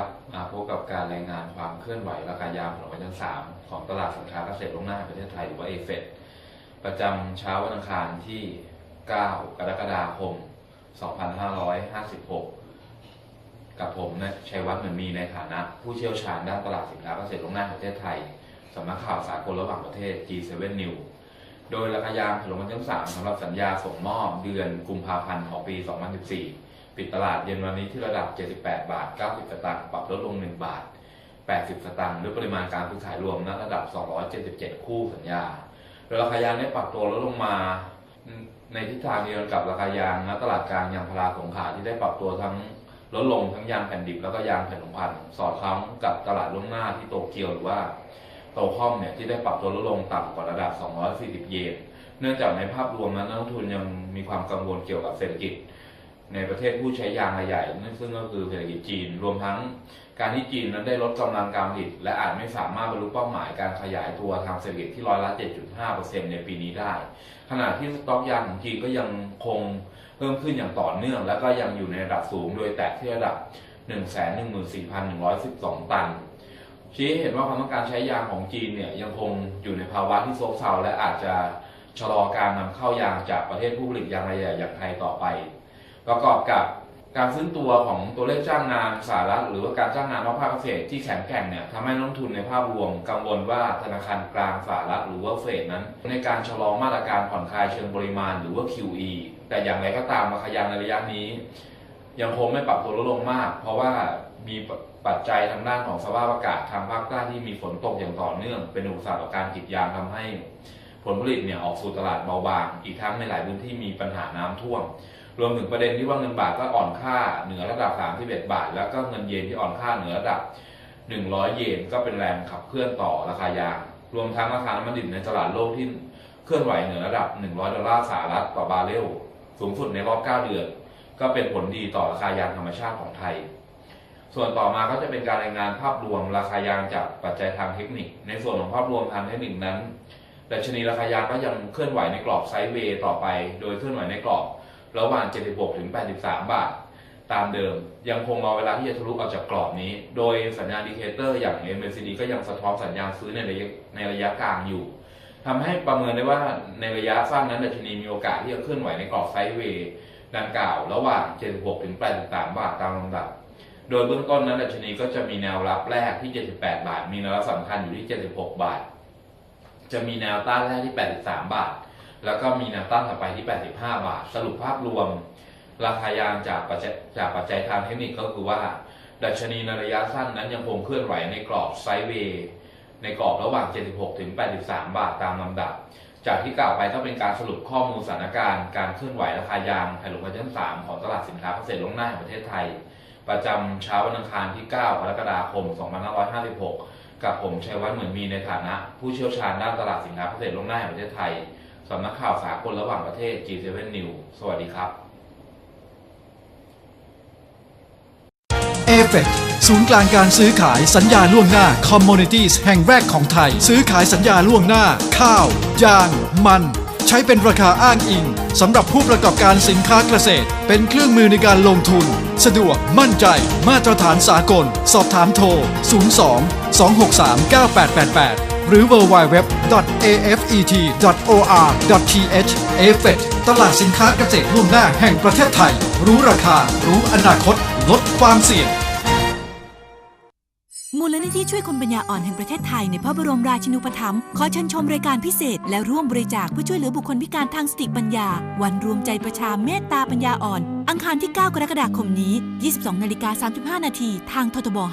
วัสดีครับมาพบกับการรายงานความเคลื่อนไหวราคายางผลไม้ชั้นสามของตลาดสินค้าเกษตรล่วงหน้าแห่งประเทศไทยหรือว่าเอเฟประจำเช้าวันอังคารที่ 9 กรกฎาคม 2556 กับผมนะชัยวัฒน์เหมือนมีในฐานะ ผู้เชี่ยวชาญด้านตลาดสินค้าเกษตรล่วงหน้าแห่งประเทศไทยสำนักข่าวสากลระหว่างประเทศ G7 News โดยราคายางผลไม้ชั้นสามสำหรับสัญญาส่งมอบเดือนกุมภาพันธ์ของปี 2014 ปิดตลาดเย็นวันนี้ที่ระดับ 78 บาท 90 สตางค์ ปรับลดลง 1 บาท 80 สตางค์ ด้วยปริมาณการซื้อขายรวมณระดับ 277 คู่สัญญา โดยราคายางได้ปรับตัวลดลงมาในทิศทางเดียวกับราคายางณตลาดกลางยางพาราสงขาที่ได้ปรับตัวทั้งลดลงทั้งยางแผ่นดิบแล้วก็ยางแผ่นผงพันสอดคล้องกับตลาดล่วงหน้าที่โตเกียวหรือว่าโตคอมเนี่ยที่ได้ปรับตัวลดลงต่ำกว่าระดับ 240 เยน เนื่องจากในภาพรวมนั้นนักลงทุนยังมีความกังวลเกี่ยวกับเศรษฐกิจ ในประเทศผู้ใช้ยางรายใหญ่นั่นซึ่งก็คือเศรษฐกิจจีน รวมทั้งการที่จีนนั้นได้ลดกำลังการผลิต และอาจไม่สามารถบรรลุเป้าหมายการขยายตัวทางเศรษฐกิจที่ร้อยละ 7.5%ในปีนี้ได้ ขณะที่สต็อกยางของจีนก็ยังคงเพิ่มขึ้นอย่างต่อเนื่อง และก็ยังอยู่ในระดับสูง โดยแตะที่ระดับ 114,112 ตัน ชี้ให้เห็นว่าความต้องการใช้ยางของจีนเนี่ยยังคงอยู่ในภาวะที่ซบเซาและอาจจะชะลอการนำเข้ายางจากประเทศผู้ผลิตยางรายใหญ่อย่างไทยต่อไป ประกอบกับการซื้อตัวของตัวเลขจ้างงานสหรัฐหรือว่าการจ้างงานนอกภาคเกษตรที่แข็งแกร่งเนี่ยทำให้นักลงทุนในภาพรวมกังวลว่าธนาคารกลางสหรัฐหรือว่าเฟดนั้น ในการชะลอมาตรการผ่อนคลายเชิงปริมาณหรือว่า QE แต่อย่างไรก็ตามราคายางในระยะนี้ ยังคงไม่ปรับตัวลดลงมาก เพราะว่ามีปัจจัยทางด้านของสภาพอากาศทางภาคใต้ที่มีฝนตกอย่างต่อเนื่อง เป็นอุปสรรคต่อการกรีดยางทำให้ ผลผลิตเนี่ยออกสู่ตลาดเบาบาง อีกทั้งในหลายพื้นที่มีปัญหาน้ำท่วม รวมถึงประเด็นที่ว่าเงินบาทก็อ่อนค่าเหนือระดับ 31 บาท แล้วก็เงินเยนที่อ่อนค่าเหนือระดับ 100 เยนก็เป็นแรงขับเคลื่อนต่อราคายาง รวมทั้งราคาน้ำมันดิบในตลาดโลกที่เคลื่อนไหวเหนือระดับ 100 ดอลลาร์สหรัฐต่อบาร์เรลสูงสุดในรอบ 9 เดือน ก็เป็นผลดีต่อราคายางธรรมชาติของไทย ส่วนต่อมาก็จะเป็นการรายงานภาพรวมราคายางจากปัจจัยทางเทคนิค ในส่วนของภาพรวมทางเทคนิคนั้นดัชนีราคายางก็ยังเคลื่อนไหวในกรอบไซด์เวย์ต่อไป โดยเคลื่อนไหวในกรอบ ระหว่าง 76 ถึง 83 บาท ตามเดิม ยังคงรอเวลาที่จะทะลุออกจากกรอบนี้ โดยสัญญาณอินดิเคเตอร์อย่าง MACD ก็ยังสะท้อนสัญญาณซื้อในระยะในระยะกลางอยู่ทำให้ประเมินได้ว่าในระยะสั้นนั้นดัชนีมีโอกาสที่จะเคลื่อนไหวในกรอบไซด์เวย์ดังกล่าวระหว่าง 76 ถึง 83 บาทตามลำดับ โดยเบื้องต้นนั้นดัชนีก็จะมีแนวรับแรกที่ 78 บาท มีแนวรับสำคัญอยู่ที่ 76 บาท จะมีแนวต้านแรกที่ 83 บาท แล้วก็มีแนวต้านถัดไปที่ 85 บาท สรุปภาพรวม ราคายางจากปัจจัยจากปัจจัยทางเทคนิคก็คือว่า ดัชนีในระยะสั้นนั้นยังคงเคลื่อนไหวในกรอบไซด์เวย์ในกรอบระหว่าง 76 ถึง 83 บาทตามลำดับ จากที่กล่าวไปก็เป็นการสรุปข้อมูลสถานการณ์การเคลื่อนไหวราคายางไทยลงมาชั้น3ของตลาดสินค้าเกษตรล่วงหน้าแห่งประเทศไทย ประจำเช้าวันอังคารที่ 9 กรกฎาคม 2556 กับผมชัยวัฒน์เหมือนมีในฐานะ ผู้เชี่ยวชาญด้านตลาดสินค้าเกษตรล่วงหน้าแห่งประเทศไทย สำนักข่าวสากลระหว่างประเทศ G7 News สวัสดีครับเอเฟศูนย์กลางการซื้อขายสัญญาล่วงหน้า Commodities แห่งแรกของไทย ซื้อขายสัญญาล่วงหน้า ข้าว ยาง มัน ใช้เป็นราคาอ้างอิงสำหรับผู้ประกอบการสินค้าเกษตร เป็นเครื่องมือในการลงทุน สะดวกมั่นใจ มาตรฐานสากล สอบถามโทร 02 263 9888 หรือ www.afet.or.th เอเฟตลาดสินค้าเกษตรล่วงหน้าแห่งประเทศไทย รู้ราคา รู้อนาคต ลดความเสี่ยง มูลนิธิช่วยคนปัญญาอ่อนแห่งประเทศไทยในพระบรมราชินูปถัมภ์ขอเชิญชมรายการพิเศษ และร่วมบริจาคเพื่อช่วยเหลือบุคคลพิการทางสติปัญญา วันรวมใจประชาเมตตาปัญญาอ่อน อังคารที่ 9 กรกฎาคมนี้ 22นาฬิกา35นาทีทางททบ 5